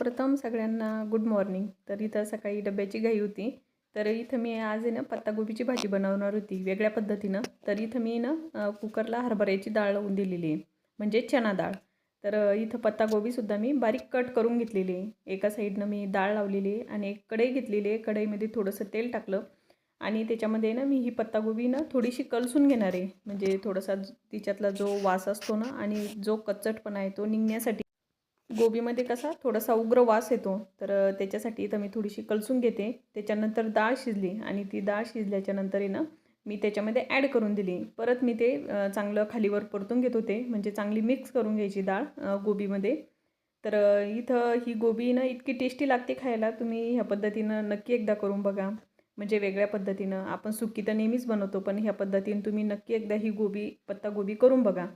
सर्वप्रथम सगळ्यांना good morning तर इथं सकाळी डब्याची घाई होती. तर इथं मी आज आहे ना पत्तागोबीची भाजी बनवणार होती वेगळ्या पद्धतीनं. तर इथं मी ना कुकरला हरभऱ्याची डाळ लावून दिलेली आहे म्हणजे चना डाळ. तर इथं पत्तागोबीसुद्धा मी बारीक कट करून घेतलेली आहे. एका साईडनं मी डाळ लावलेली आहे आणि एक कढई घेतलेली आहे. कढईमध्ये थोडंसं तेल टाकलं आणि त्याच्यामध्ये ना मी ही पत्तागोबी ना थोडीशी कलसून घेणार आहे. म्हणजे थोडासा तिच्यातला जो वास असतो ना आणि जो कच्चटपणा आहे तो निघण्यासाठी गोबीमध्ये कसा थोडासा उग्र वास येतो तर त्याच्यासाठी इथं मी थोडीशी कलसून घेते. त्याच्यानंतर डाळ शिजली आणि ती डाळ शिजल्याच्यानंतर आहे ना मी त्याच्यामध्ये ॲड करून दिली. परत मी ते चांगलं खालीवर परतून घेत होते म्हणजे चांगली मिक्स करून घ्यायची डाळ गोबीमध्ये. तर इथं ही गोबी ना इतकी टेस्टी लागते खायला तुम्ही ह्या पद्धतीनं नक्की एकदा करून बघा. म्हणजे वेगळ्या पद्धतीनं. आपण सुकी तर नेहमीच बनवतो पण ह्या पद्धतीनं तुम्ही नक्की एकदा ही गोबी पत्ता गोबी करून बघा.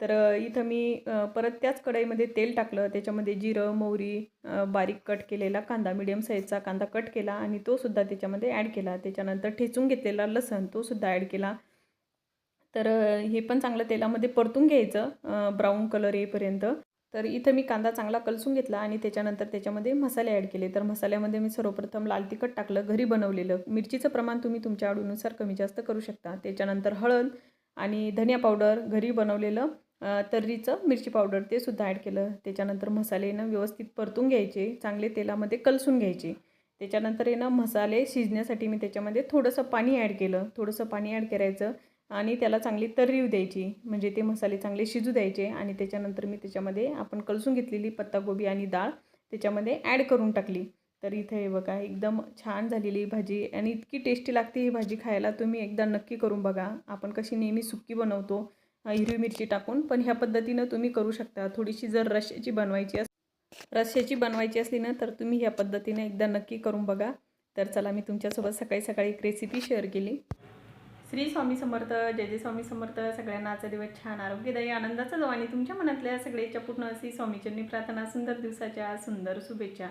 तर इथं मी परत त्याच कढईमध्ये तेल टाकलं. त्याच्यामध्ये जिरं मोहरी बारीक कट केलेला कांदा मिडियम साईजचा कांदा कट केला आणि तोसुद्धा त्याच्यामध्ये ॲड केला. त्याच्यानंतर ठेचून घेतलेला लसण तोसुद्धा ॲड केला. तर हे पण चांगलं तेलामध्ये परतून घ्यायचं ब्राऊन कलर येईपर्यंत. तर इथं मी कांदा चांगला कलसून घेतला आणि त्याच्यानंतर त्याच्यामध्ये मसाले ॲड केले. तर मसाल्यामध्ये मी सर्वप्रथम लाल तिखट टाकलं घरी बनवलेलं. मिरचीचं प्रमाण तुम्ही तुमच्या आवडीनुसार कमी जास्त करू शकता. त्याच्यानंतर हळद आणि धनिया पावडर घरी बनवलेलं तर्रीचं मिरची पावडर ते सुद्धा ॲड केलं. त्याच्यानंतर मसाले ना व्यवस्थित परतून घ्यायचे. चांगले तेलामध्ये कलसून घ्यायचे. त्याच्यानंतर आहे ना मसाले शिजण्यासाठी मी त्याच्यामध्ये थोडंसं पाणी ॲड केलं. थोडंसं पाणी ॲड करायचं आणि त्याला चांगली तर्रीव द्यायची. म्हणजे ते मसाले चांगले शिजू द्यायचे आणि त्याच्यानंतर मी त्याच्यामध्ये आपण कलसून घेतलेली पत्तागोबी आणि डाळ त्याच्यामध्ये ॲड करून टाकली. तर इथे हे बघा एकदम छान झालेली भाजी आणि इतकी टेस्टी लागते ही भाजी खायला. तुम्ही एकदा नक्की करून बघा. आपण कशी नेहमी सुक्की बनवतो हिरवी मिरची टाकून. पण ह्या पद्धतीनं तुम्ही करू शकता. थोडीशी जर रश्याची बनवायची अस रश्याची बनवायची असली ना तर तुम्ही ह्या पद्धतीने एकदा नक्की करून बघा. तर चला मी तुमच्यासोबत सकाळी सकाळी एक रेसिपी शेअर केली. श्री स्वामी समर्थ जय जय स्वामी समर्थ. सगळ्यांना आजचा दिवस छान आरोग्यदायी आनंदाचा जाऊ हो. आणि तुमच्या मनातल्या सगळ्याच्या पूर्ण अशी स्वामीचरणी प्रार्थना सुंदर दिवसाच्या सुंदर शुभेच्छा.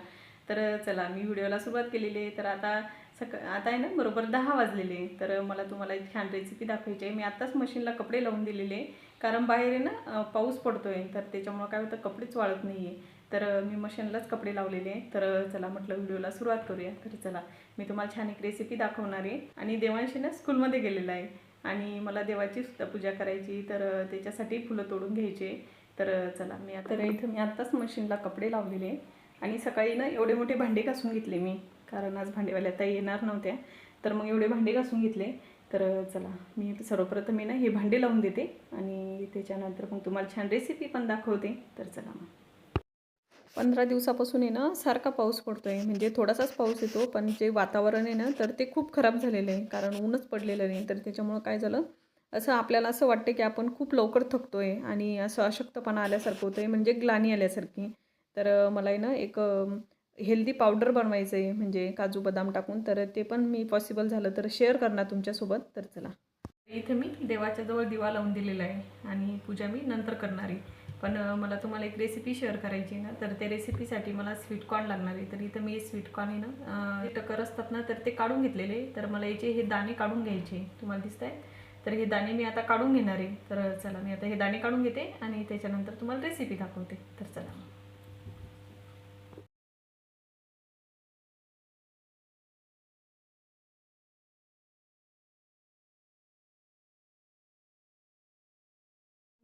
तर चला मी व्हिडिओला सुरुवात केलेली आहे. तर आता सक आता आहे ना बरोबर दहा वाजलेले तर मला तुम्हाला एक छान रेसिपी दाखवायची आहे. मी आत्ताच मशीनला कपडे लावून दिलेले कारण बाहेर आहे ना पाऊस पडतो आहे तर त्याच्यामुळं काय होतं कपडेच वाळत नाही आहे तर मी मशीनलाच कपडे लावलेले आहे तर चला म्हटलं व्हिडिओला सुरुवात करूया. तर चला मी तुम्हाला छान एक रेसिपी दाखवणार आहे. आणि देवांशी ना स्कूलमध्ये गेलेला आहे. आणि मला देवाची सुद्धा पूजा करायची तर त्याच्यासाठी फुलं तोडून घ्यायचे तर चला मी आता इथं मी आत्ताच मशीनला कपडे लावलेले आणि सकाळी ना एवढे मोठे भांडे घासून घेतले मी. कारण आज भांडेवाल्या आता येणार नव्हत्या. तर मग एवढे भांडे घासून घेतले. तर चला मी सर्वप्रथम मी ना हे भांडे लावून देते. आणि त्याच्यानंतर मग तुम्हाला छान रेसिपी पण दाखवते. तर चला मग. पंधरा दिवसापासून आहे ना सारखा पाऊस पडतो आहे म्हणजे थोडासाच पाऊस येतो पण जे वातावरण आहे ना तर ते खूप खराब झालेलं आहे. कारण ऊनच पडलेलं नाही. तर त्याच्यामुळं काय झालं असं आपल्याला असं वाटतं की आपण खूप लवकर थकतो आहे आणि असं अशक्तपणा आल्यासारखं होतं आहे म्हणजे ग्लानी आल्यासारखी. तर मला आहे ना एक हेल्दी पावडर बनवायचं आहे म्हणजे काजू बदाम टाकून तर ते पण मी पॉसिबल झालं तर शेअर करणार तुमच्यासोबत. तर चला. इथे मी देवाच्या जवळ दिवा लावून दिलेला आहे आणि पूजा मी नंतर करणार आहे. पण मला तुम्हाला एक रेसिपी शेअर करायची आहे ना तर त्या रेसिपीसाठी मला स्वीट कॉर्न लागणार आहे. तर इथं मी स्वीट कॉर्न आहे ना टकर असतात ना तर ते काढून घेतलेले तर मला याचे हे दाणे काढून घ्यायचे तुम्हाला दिसत आहे तर हे दाणे मी आता काढून घेणार आहे. तर चला मी आता हे दाणे काढून घेते आणि त्याच्यानंतर तुम्हाला रेसिपी दाखवते. तर चला.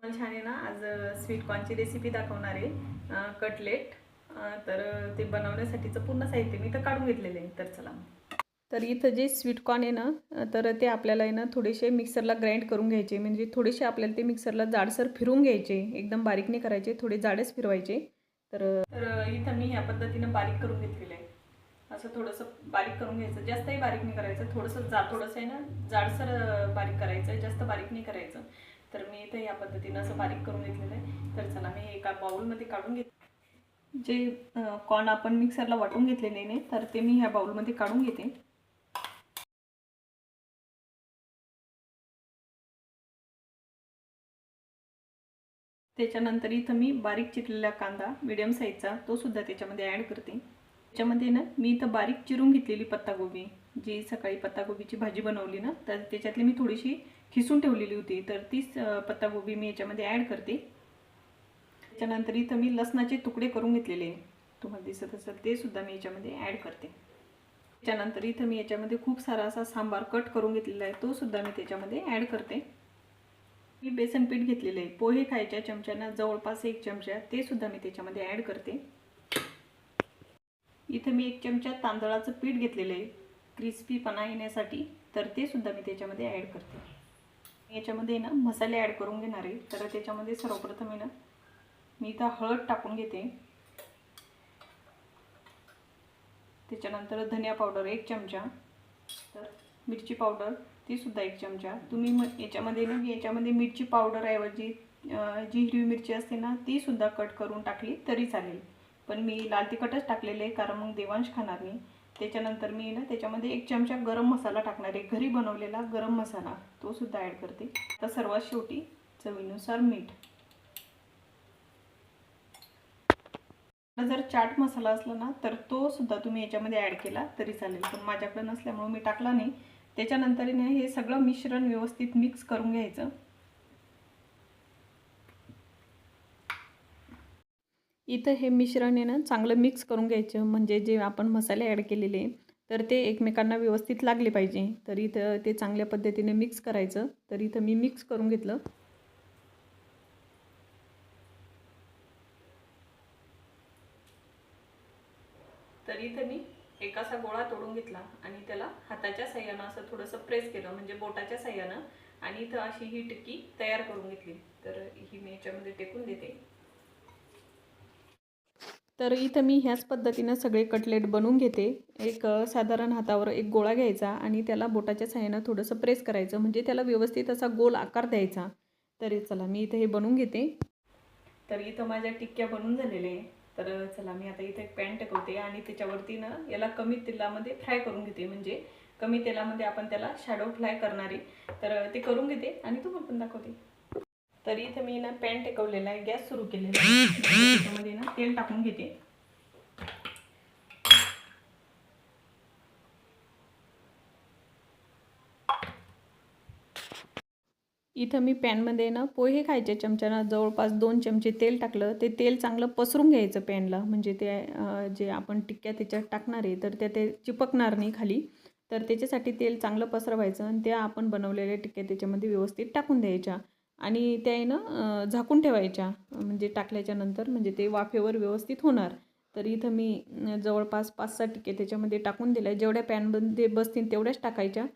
छान आहे ना. आज स्वीट कॉर्नची रेसिपी दाखवणार आहे कटलेट तर ते बनवण्यासाठीचं पूर्ण साहित्य मी तर काढून घेतलेलं आहे. तर चला. तर इथं जे स्वीट कॉर्न आहे ना तर ते आपल्याला आहे ना थोडेसे मिक्सरला ग्राइंड करून घ्यायचे. म्हणजे थोडेसे आपल्याला ते मिक्सरला जाडसर फिरून घ्यायचे. एकदम बारीक नाही करायचे थोडे जाडच फिरवायचे. तर तर इथं मी ह्या पद्धतीनं बारीक करून घेतलेलं आहे. असं थोडंसं बारीक करून घ्यायचं. जास्तही बारीक नाही करायचं. थोडंसं जा थोडंसं आहे ना जाडसर बारीक करायचं. जास्त बारीक नाही करायचं. तर मी इथे या पद्धतीनं असं बारीक करून घेतलेलं आहे. तर चला मी एका बाउलमध्ये काढून घेते. जे कॉर्न आपण मिक्सरला वाटून घेतलेले नाही तर ते मी ह्या बाउलमध्ये काढून घेते. त्याच्यानंतर इथं मी बारीक चिरलेला कांदा मिडियम साईजचा तो सुद्धा त्याच्यामध्ये ॲड करते. त्याच्यामध्ये ना मी इथं बारीक चिरून घेतलेली पत्तागोबी जी सकाळी पत्तागोबीची भाजी बनवली ना तर त्याच्यातली मी थोडीशी खिसून ठेवलेली होती. तर तीच अं, पत्तागोबी मी याच्यामध्ये ॲड करते. त्याच्यानंतर इथं मी लसणाचे तुकडे करून घेतलेले तुम्हाला दिसत असेल ते सुद्धा मी याच्यामध्ये ॲड करते. त्याच्यानंतर इथं मी याच्यामध्ये खूप सारा असा सांबार कट करून घेतलेला आहे. तो सुद्धा मी त्याच्यामध्ये ॲड करते. मी बेसन पीठ घेतलेलं आहे. पोहे खायच्या चमच्याना जवळपास एक चमचा ते सुद्धा मी त्याच्यामध्ये ॲड करते. इथं मी एक चमचा तांदळाचं पीठ घेतलेलं आहे. क्रिस्पीपणा येण्यासाठी तर ते सुद्धा मी त्याच्यामध्ये ॲड करते. याच्यामध्ये ना मसाले ॲड करून घेणार आहे. तर त्याच्यामध्ये सर्वप्रथम आहे ना मी इथं हळद टाकून घेते. त्याच्यानंतर धनिया पावडर एक चमचा. तर मिरची पावडर ती सुद्धा एक चमचा. तुम्ही मग याच्यामध्ये ना याच्यामध्ये मिरची पावडर ऐवजी जी हिरवी मिरची असते ना ती सुद्धा कट करून टाकली तरी चालेल. पण मी लाल तिखटच टाकलेले आहे कारण मग देवांश खाणार नाही. त्याच्यानंतर मी ना त्याच्यामध्ये एक चमचा गरम मसाला टाकणार आहे. घरी बनवलेला गरम मसाला तो सुद्धा ॲड करते. आता सर्वात शेवटी चवीनुसार मीठ. जर चाट मसाला असला ना तर तो सुद्धा तुम्ही याच्यामध्ये ॲड केला तरी चालेल. पण माझ्याकडे नसल्यामुळे मी टाकला नाही. त्याच्यानंतर ना हे सगळं मिश्रण व्यवस्थित मिक्स करून घ्यायचं. इथं हे मिश्रण आहे ना चांगलं मिक्स करून घ्यायचं. म्हणजे जे आपण मसाले ॲड केलेले तर ते एकमेकांना व्यवस्थित लागले पाहिजे. तर इथं ते चांगल्या पद्धतीने मिक्स करायचं. तर इथं मी मिक्स करून घेतलं. तर इथं मी एक असा गोळा तोडून घेतला आणि त्याला हाताच्या सह्यानं असं थोडंसं प्रेस केलं. म्हणजे बोटाच्या सह्यानं. आणि इथं अशी ही टिक्की तयार करून घेतली. तर ही मी याच्यामध्ये टेकून देते. तर इथं मी ह्याच पद्धतीनं सगळे कटलेट बनवून घेते. एक साधारण हातावर एक गोळा घ्यायचा आणि त्याला बोटाच्या साह्यानं थोडंसं प्रेस करायचं. म्हणजे त्याला व्यवस्थित असा गोल आकार द्यायचा. तर चला मी इथं हे बनवून घेते. तर इथं माझ्या टिक्क्या बनवून झालेल्या आहे तर चला मी आता इथे एक पॅन टाकवते आणि त्याच्यावरती ना याला कमी तेलामध्ये फ्राय करून घेते. म्हणजे कमी तेलामध्ये आपण त्याला शॅडो फ्राय करणारे तर ते करून घेते आणि तुम्हाला पण दाखवते. तर इथं मी ना पॅन टेकवलेला आहे गॅस सुरू केलेला आहे. त्याच्यामध्ये ना तेल टाकून घेते. इथं मी पॅनमध्ये ना पोहे खायचे चमच्यानं. जवळपास दोन चमचे तेल टाकलं. ते तेल चांगलं पसरून घ्यायचं पॅनला म्हणजे ते जे आपण टिक्क्या त्याच्यात टाकणार आहे तर त्या ते चिपकणार नाही खाली. तर त्याच्यासाठी तेल चांगलं पसरवायचं आणि त्या आपण बनवलेल्या टिक्क्या त्याच्यामध्ये व्यवस्थित टाकून द्यायच्या. आणि त्या आहे ना झाकून ठेवायच्या. म्हणजे टाकल्याच्या नंतर म्हणजे ते वाफेवर व्यवस्थित होणार. तर इथं मी जवळपास पाच सहा टिक्के त्याच्यामध्ये टाकून दिल्या. जेवढ्या पॅनमध्ये बसतील तेवढ्याच टाकायच्या.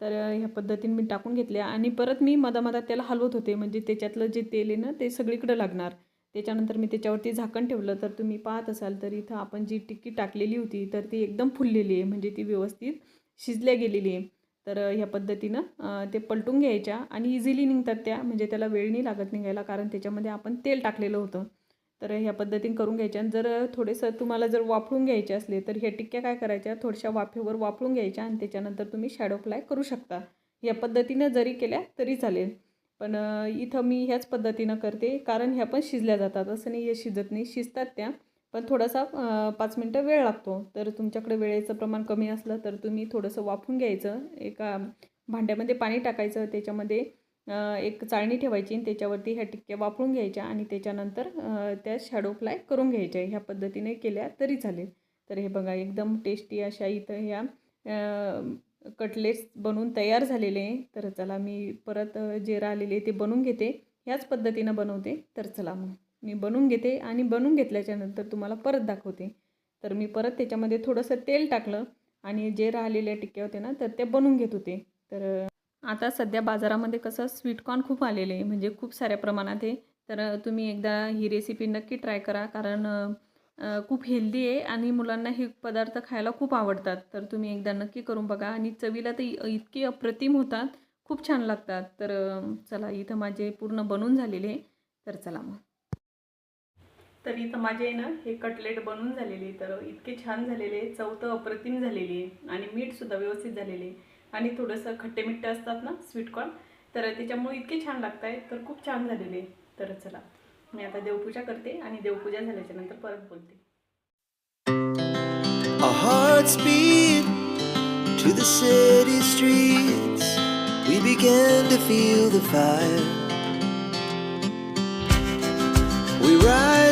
तर ह्या पद्धतीने मी टाकून घेतल्या. आणि परत मी मधामधात त्याला हलवत होते. म्हणजे त्याच्यातलं जे तेल आहे ना ते सगळीकडं लागणार. त्याच्यानंतर मी त्याच्यावरती झाकण ठेवलं. तर तुम्ही पाहत असाल तर इथं आपण जी टिक्की टाकलेली होती तर ती एकदम फुललेली आहे. म्हणजे ती व्यवस्थित शिजल्या गेलेली आहे. तर ह्या पद्धतीनं ते पलटून घ्यायच्या आणि इझिली निघतात त्या म्हणजे त्याला वेळ नाही लागत निघायला कारण त्याच्यामध्ये आपण तेल टाकलेलं होतं. तर ह्या पद्धतीने करून घ्यायच्या आणि जर थोडेसं तुम्हाला जर वाफळून घ्यायचे असले तर ह्या टिक्क्या काय करायच्या थोड्याशा वाफेवर वाफळून घ्यायच्या आणि त्याच्यानंतर तुम्ही शॅडो फ्लाय करू शकता. या पद्धतीनं जरी केल्या तरी चालेल. पण इथं मी ह्याच पद्धतीनं करते कारण ह्या पण शिजल्या जातात. असं नाही हे शिजत नाही शिजतात त्या. पण थोडासा पाच मिनटं वेळ लागतो. तर तुमच्याकडे वेळेचं प्रमाण कमी असलं तर तुम्ही थोडंसं वाफून घ्यायचं. एका भांड्यामध्ये पाणी टाकायचं. त्याच्यामध्ये एक चाळणी ठेवायची आणि त्याच्यावरती ह्या टिक्क्या वापरून घ्यायच्या आणि त्याच्यानंतर त्या शॅडो फ्लाय करून घ्यायच्या. ह्या पद्धतीने केल्या तरी चालेल. तर हे बघा एकदम टेस्टी अशा इथं ह्या कटलेट्स बनवून तयार झालेले आहे. तर चला मी परत जे राहिलेले ते बनवून घेते. ह्याच पद्धतीनं बनवते. तर चला मग. मी बनवून घेते आणि बनवून घेतल्याच्यानंतर तुम्हाला परत दाखवते. तर मी परत त्याच्यामध्ये थोडंसं तेल टाकलं आणि जे राहिलेल्या टिक्क्या होते ना तर ते बनवून घेत होते. तर आता सध्या बाजारामध्ये कसं स्वीटकॉर्न खूप आलेले आहे म्हणजे खूप साऱ्या प्रमाणात आहे. तर तुम्ही एकदा ही रेसिपी नक्की ट्राय करा कारण खूप हेल्दी आहे आणि मुलांना हे पदार्थ खायला खूप आवडतात. तर तुम्ही एकदा नक्की करून बघा आणि चवीला तर इतके अप्रतिम होतात खूप छान लागतात. तर चला इथं माझे पूर्ण बनून झालेले तर चला मग. तर इथं माझे आहे ना हे कटलेट बनून झालेले तर इतके छान झालेले चौथं अप्रतिम झालेली आहे. आणि मीठसुद्धा व्यवस्थित झालेले आहे. आणि थोडंसं खट्टे मिठ्ठे असतात ना स्वीटकॉर्न तर त्याच्यामुळे इतके छान लागत आहेत तर खूप छान झालेले तर चला मी आता देवपूजा करते आणि देवपूजा झाल्याच्यानंतर परत बोलते. Our hearts beat to the city streets. We began to feel the fire.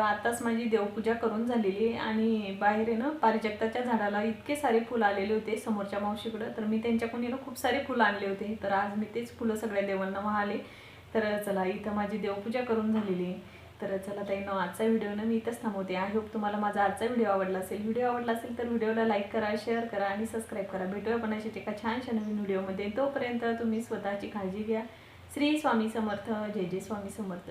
आताच माझी देवपूजा करून झालेली आणि बाहेर आहे ना पारिजाताच्या झाडाला इतके सारे फुलं आलेले होते समोरच्या मावशीकडं. तर मी त्यांच्याकडून येणं ना खूप सारे फुलं आणले होते. तर आज मी तेच फुलं सगळ्या देवांना वाहले. तर चला इथं माझी देवपूजा करून झालेली आहे. तर चला ताई ना आजचा व्हिडिओ ना मी इथंच थांबवते. आय होप तुम्हाला माझा आजचा व्हिडिओ आवडला असेल. व्हिडिओ आवडला असेल तर व्हिडिओला लाईक करा शेअर करा आणि सबस्क्राईब करा. भेटूया पण अशाच एका छानशा नवीन व्हिडिओमध्ये. तोपर्यंत तुम्ही स्वतःची काळजी घ्या. श्री स्वामी समर्थ. जय जय स्वामी समर्थ.